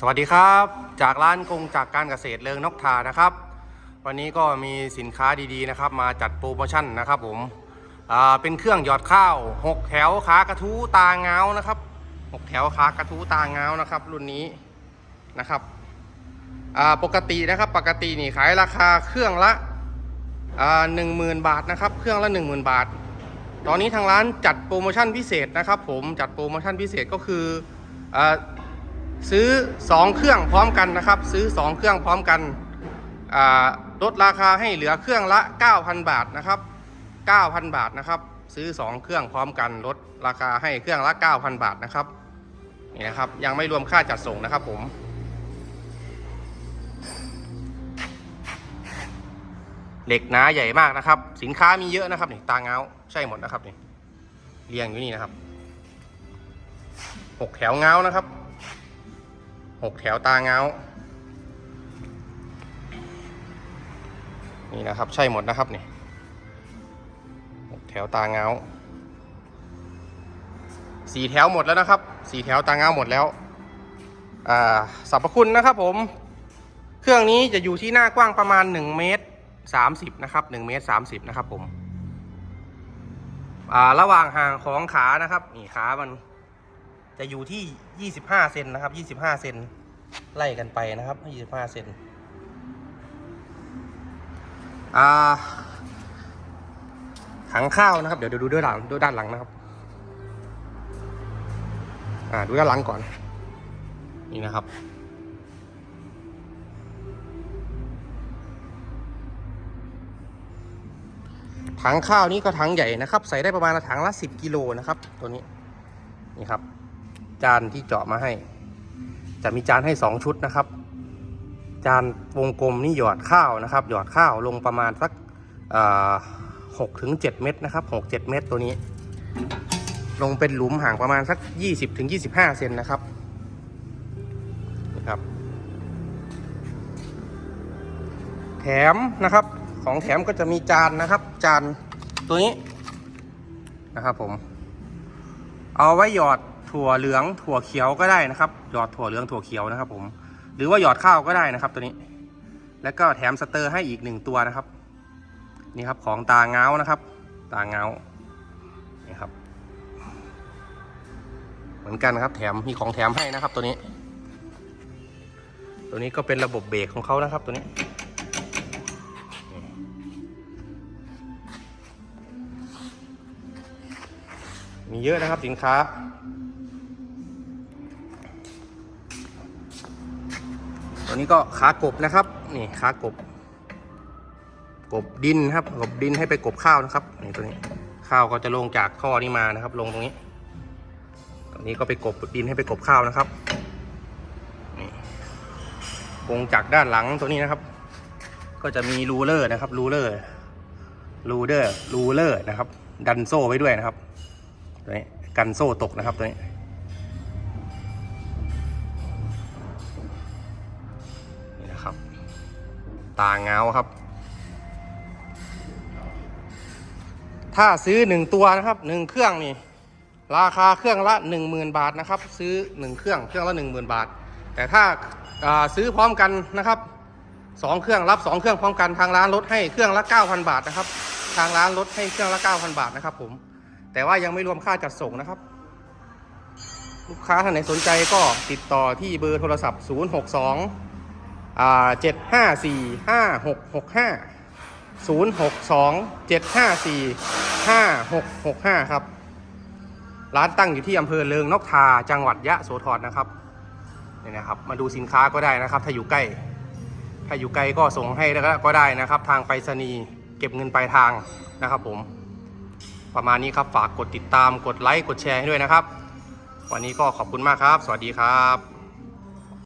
สวัสดีครับ จากร้านกงจากการเกษตรเริงนกทานะครับ วันนี้ก็มีสินค้าดีๆนะครับ มาจัดโปรโมชั่นนะครับผมเป็นเครื่องหยอดข้าวหกแถวขากระทู้ตาเงานะครับหกแถวขากระทู้ตาเงานะครับ รุ่นนี้นะครับปกตินะครับปกตินี่ขายราคาเครื่องละหนึ่งหมื่นบาทนะครับ เครื่องละ 10,000 บาท ตอนนี้ทางร้านจัดโปรโมชั่นพิเศษนะครับ ผมจัดโปรโมชั่นพิเศษก็คืออ ซื้อ 2 เครื่องพร้อมกันนะครับ ซื้อ 2 เครื่องพร้อมกันลดราคาให้เหลือเครื่องละ 9,000 บาทนะครับ 9,000 บาทนะครับ ซื้อ 2 เครื่องพร้อมกันลดราคาให้เครื่องละ 9,000 บาทนะครับนี่นะครับยังไม่รวมค่าจัดส่งนะครับผมเหล็กหนาใหญ่มากนะครับ สินค้ามีเยอะนะครับนี่ตาเงาใช่หมดนะครับนี่เรียงอยู่นี่นะครับหกแถวเงานะครับ หกแถวตาเงา นี่นะครับ ใช่หมดนะครับนี่หกแถวตาเงาสี่แถวหมดแล้วนะครับสี่แถวตาเงาหมดแล้วอ่าสรรพคุณนะครับผม เครื่องนี้จะอยู่ที่หน้ากว้างประมาณ1เมตร30นะครับ1เมตร30นะครับผมอ่าระหว่างห่างของขานะครับนี่ขามัน จะอยู่ที่ 25 เซนนะครับ 25 เซนไล่กันไปนะครับ 25 เซนอ่าถังข้าวนะครับเดี๋ยวเดี๋ยวดูด้วยหลังดูด้านหลังนะครับ อ่าดูด้านหลังก่อน นี่นะครับถังข้าวนี้ก็ถังใหญ่นะครับ ใส่ได้ประมาณถังละ 10 กิโลนะครับ ตัวนี้ นี่ครับ จานที่เจาะมาให้ จะมีจานให้ 2 ชุดนะครับ จานวงกลมนี่หยอดข้าวนะครับ หยอดข้าวลงประมาณสักหกถึงเจ็ดเม็ดนะครับหกเจ็ดเม็ดตัวนี้ ลงเป็นหลุมห่างประมาณสัก20ถึง25เซนนะครับนี่ครับ แถมนะครับของแถมก็จะมีจานนะครับ จานตัวนี้นะครับผม เอาไว้หยอด ถั่วเหลืองถั่วเขียวก็ได้นะครับ หยอดถั่วเหลืองถั่วเขียวนะครับ ผม หรือว่าหยอดข้าวก็ได้นะครับ ตัวนี้ แล้วก็แถมสเตอร์ให้อีกหนึ่งตัวนะครับ นี่ครับของตาเงานะครับ ตาเงานี่ครับ เหมือนกันครับ แถมมีของแถมให้นะครับ ตัวนี้ ตัวนี้ก็เป็นระบบเบรกของเขานะครับ ตัวนี้มีเยอะนะครับสินค้า ตัวนี้ก็ขากบนะครับ นี่ขากบ กบดินครับ กบดินให้ไปกบข้าวนะครับ นี่ตัวนี้ ข้าวก็จะลงจากข้อนี้มานะครับ ลงตรงนี้ตรงนี้ก็ไปกบดินให้ไปกบข้าวนะครับ นี่ลงจากด้านหลังตัวนี้นะครับ ก็จะมีรูเลอร์นะครับ รูเลอร์ รูเดอร์ รูเลอร์นะครับ ดันโซ่ไว้ด้วยนะครับ ตัวนี้ กันโซ่ตกนะครับตัวนี้ นะครับ ตาเงาครับ ถ้าซื้อหนึ่งตัวนะครับหนึ่งเครื่องนี่ ราคาเครื่องละ10,000บาทนะครับ ซื้อ1เครื่องเครื่องละ10,000บาท แต่ถ้าาซื้อพร้อมกันนะครับสองเครื่องรับ2เครื่องพร้อมกันทางร้านลดให้เครื่องละ9,000บาทนะครับ ทางร้านลดให้เครื่องละ9,000บาทนะครับ ผม แต่ว่ายังไม่รวมค่าจัดส่งนะครับลูกค้าท่านไหนสนใจก็ติดต่อที่เบอร์โทรศัพท์ 062 อ่ห้า754 5665 062 754 5665ครับ ร้านตั้งอยู่ที่อำเภอเลิงนกทาจังหวัดยะโสธรนะครับนี่นะครับมาดูสินค้าก็ได้นะครับ ถ้าอยู่ใกล้ ถ้าอยู่ไกลก็ส่งให้ก็ได้นะครับ ทางไปรษณีย์เก็บเงินปลายทางนะครับ ผม ประมาณนี้ครับฝากกดติดตามกดไลค์กดแชร์ให้ด้วยนะครับ วันนี้ก็ขอบคุณมากครับ สวัสดีครับ